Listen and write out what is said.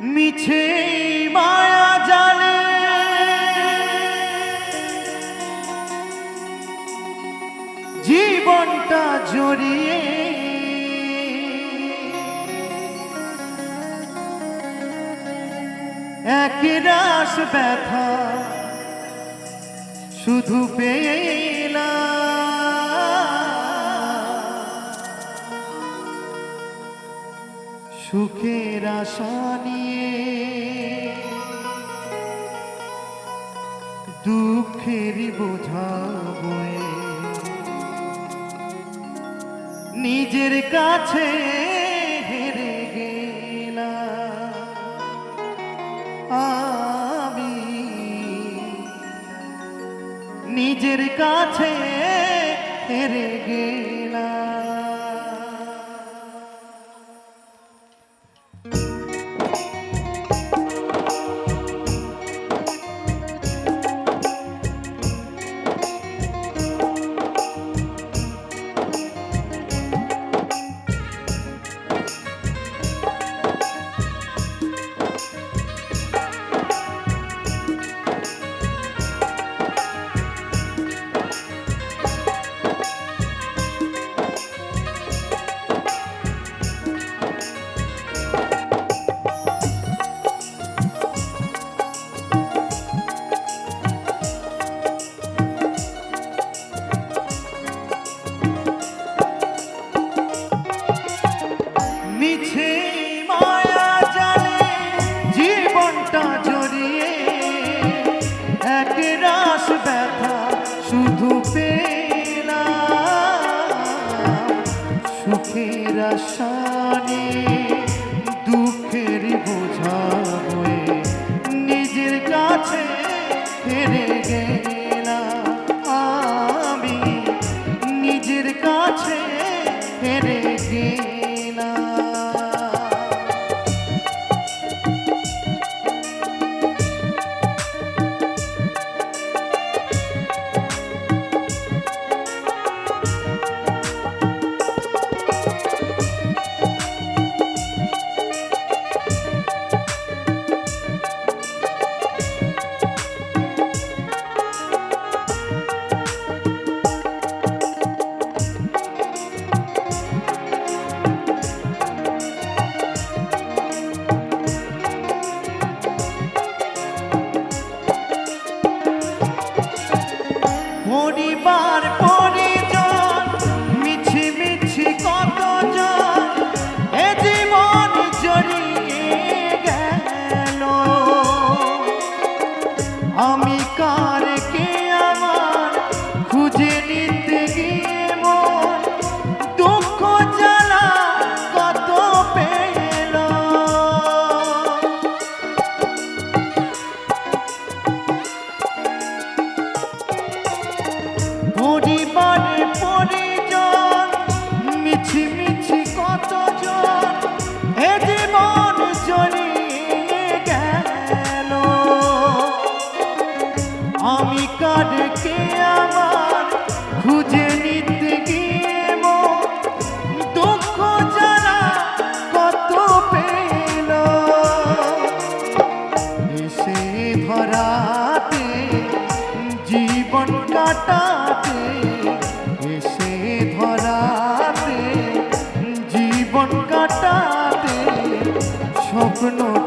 মিছে মায়া জালে। জীবনটা জড়িয়ে এক রাস ব্যথা শুধু পেলাম সুখের আশা নিয়ে দুঃখের বোঝা নিজের কাছে হেরে আমি নিজের কাছে হেরে গেলাম। রাস ব্যথা শুধু পেলা সুখের আশানে দুঃখের বোঝা হয়ে নিজের কাছে হেরে কোনো